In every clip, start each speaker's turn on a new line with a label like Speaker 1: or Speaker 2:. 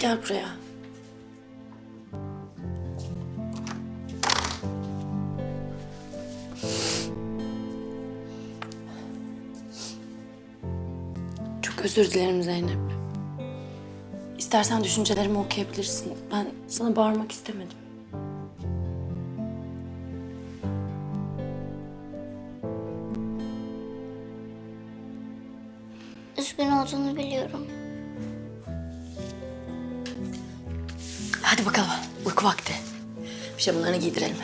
Speaker 1: gel buraya. Çok özür dilerim Zeynep. İstersen düşüncelerimi okuyabilirsin. Ben sana bağırmak istemedim.
Speaker 2: Üzgün olduğunu biliyorum.
Speaker 1: Hadi bakalım. Uyku vakti. Pijamalarını giydirelim.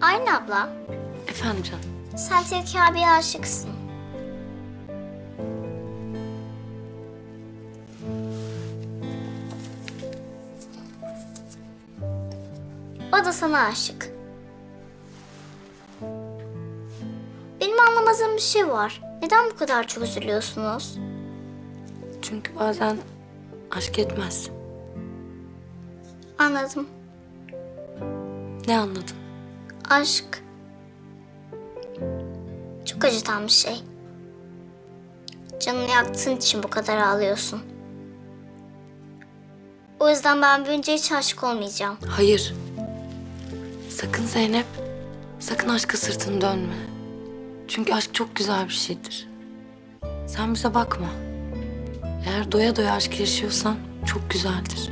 Speaker 2: Aynı abla.
Speaker 1: Efendim canım.
Speaker 2: Sen Tilki abiye aşıksın. Da sana aşık. Benim anlamadığım bir şey var. Neden bu kadar çok üzülüyorsunuz?
Speaker 1: Çünkü bazen aşk etmez.
Speaker 2: Anladım.
Speaker 1: Ne anladın?
Speaker 2: Aşk çok acıtan bir şey. Canını yaktığın için bu kadar ağlıyorsun. O yüzden ben büyünce hiç aşık olmayacağım.
Speaker 1: Hayır. Sakın Zeynep. Sakın aşka sırtını dönme. Çünkü aşk çok güzel bir şeydir. Sen bize bakma. Eğer doya doya aşk yaşıyorsan çok güzeldir.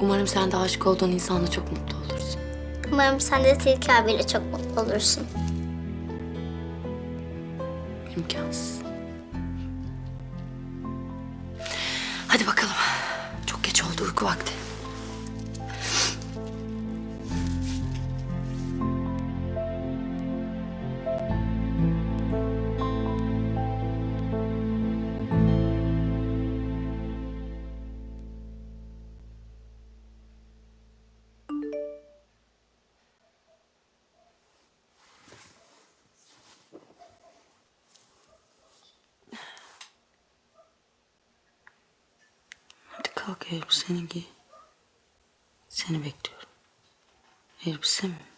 Speaker 1: Umarım sen de aşık olduğun insanla çok mutlu olursun.
Speaker 2: Umarım sen de Tilki abiyle çok mutlu olursun.
Speaker 1: İmkansız. Hadi bakalım. Çok geç oldu uyku vakti. Kalk elbiseni giy. Seni bekliyorum. Elbise mi?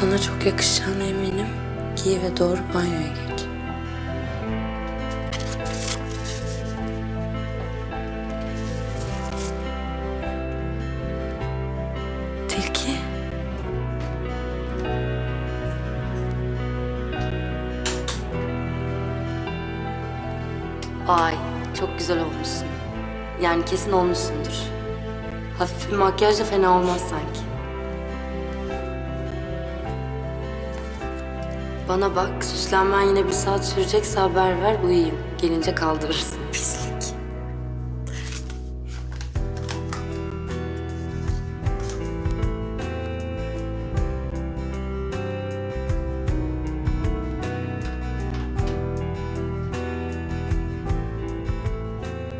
Speaker 1: Sana çok yakışacağına eminim. Giy ve doğru banyoya geç. Tilki. Ay çok güzel olmuşsun. Yani kesin olmuşsundur. Hafif bir makyaj da fena olmaz sanki. Bana bak, süslenmen yine bir saat sürecekse haber ver, uyuyayım. Gelince kaldırırsın. Pislik.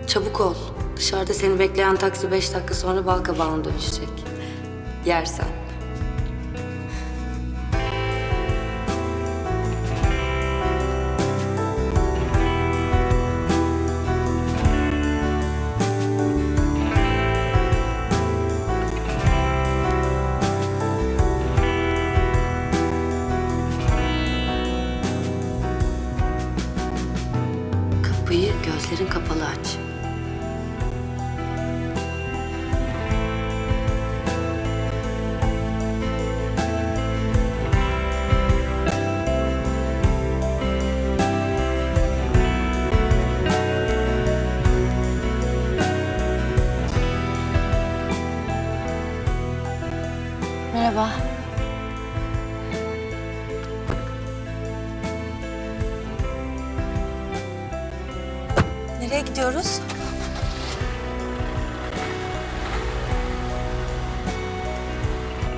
Speaker 1: Çabuk ol. Dışarıda seni bekleyen taksi beş dakika sonra bal kabağına dönüşecek. Yersen.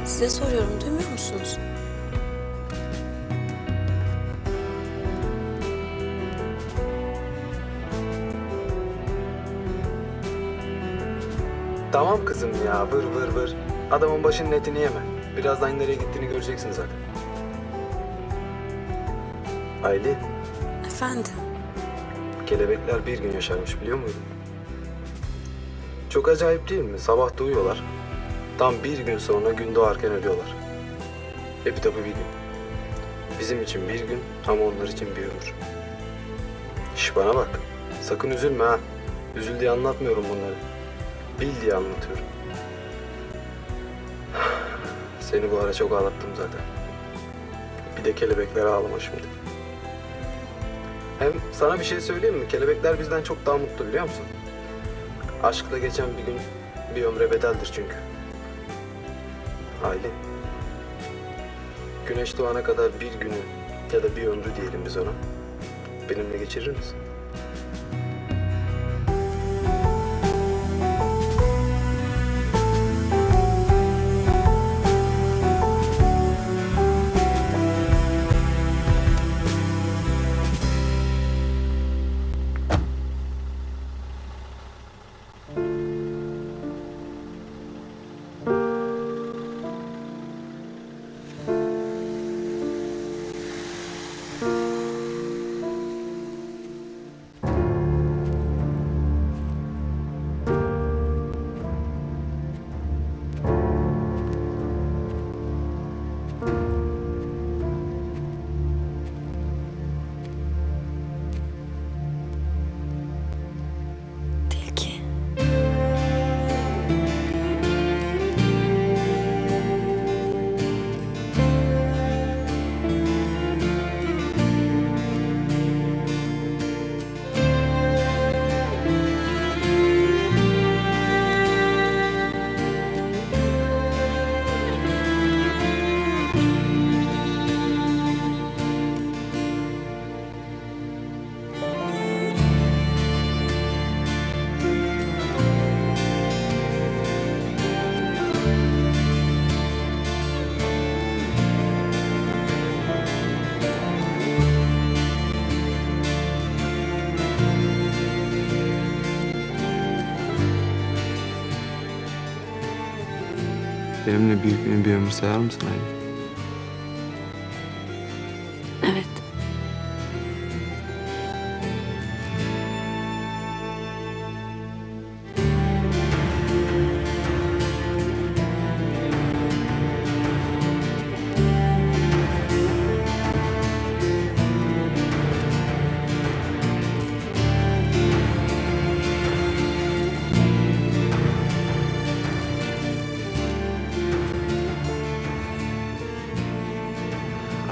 Speaker 1: Size soruyorum, duymuyor musunuz?
Speaker 3: Tamam kızım ya vır vır vır. Adamın başının etini yeme. Birazdan nereye gittiğini göreceksin zaten. Aylin,
Speaker 1: Efendim?
Speaker 3: kelebekler bir gün yaşarmış biliyor muydun? Çok acayip değil mi? Sabah doğuyorlar. Tam bir gün sonra gün doğarken ölüyorlar. Hep tabi bir gün. Bizim için bir gün ama onlar için bir ömür. Şş bana bak. Sakın üzülme ha. Üzül diye anlatmıyorum bunları. Bil diye anlatıyorum. Seni bu ara çok ağlattım zaten. Bir de kelebekler ağlama şimdi. Hem sana bir şey söyleyeyim mi? Kelebekler bizden çok daha mutlu biliyor musun? Aşkla geçen bir gün bir ömre bedeldir çünkü. Aylin. Güneş doğana kadar bir günü ya da bir ömrü diyelim biz ona. Benimle geçirir misin? Benimle bir günü bir ömür sayar mısın Aylin?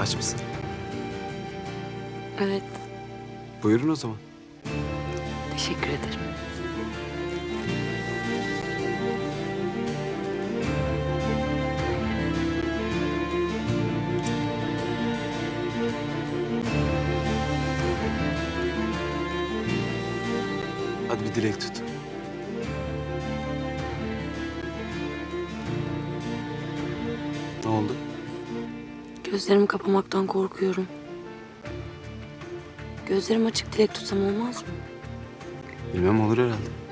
Speaker 3: Aç mısın?
Speaker 1: Evet.
Speaker 3: Buyurun o zaman.
Speaker 1: Teşekkür ederim.
Speaker 3: Hadi bir dilek tut.
Speaker 1: Gözlerimi kapamaktan korkuyorum. Gözlerim açık dilek tutsam olmaz mı?
Speaker 3: Bilmem olur herhalde.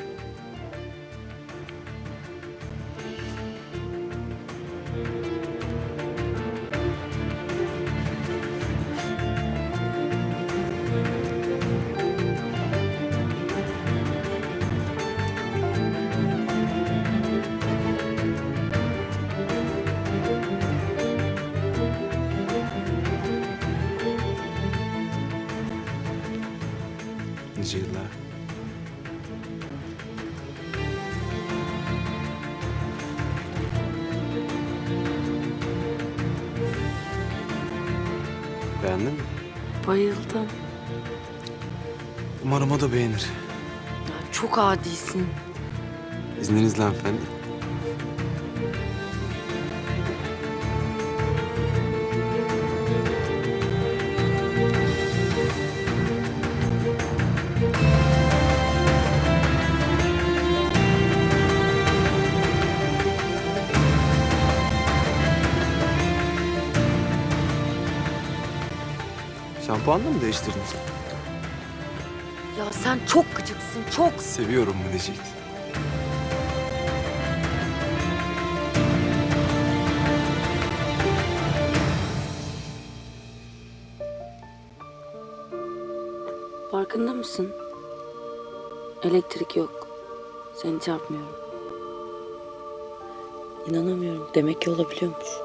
Speaker 3: Beğendin mi?
Speaker 1: Bayıldım.
Speaker 3: Umarım o da beğenir.
Speaker 1: Çok adisin.
Speaker 3: İzninizle hanımefendi. Şampuanla mı değiştirdin?
Speaker 1: Ya sen çok gıcıksın, çok.
Speaker 3: Seviyorum diyecektin.
Speaker 1: Farkında mısın? Elektrik yok. Seni çarpmıyorum. İnanamıyorum. Demek ki olabiliyormuş.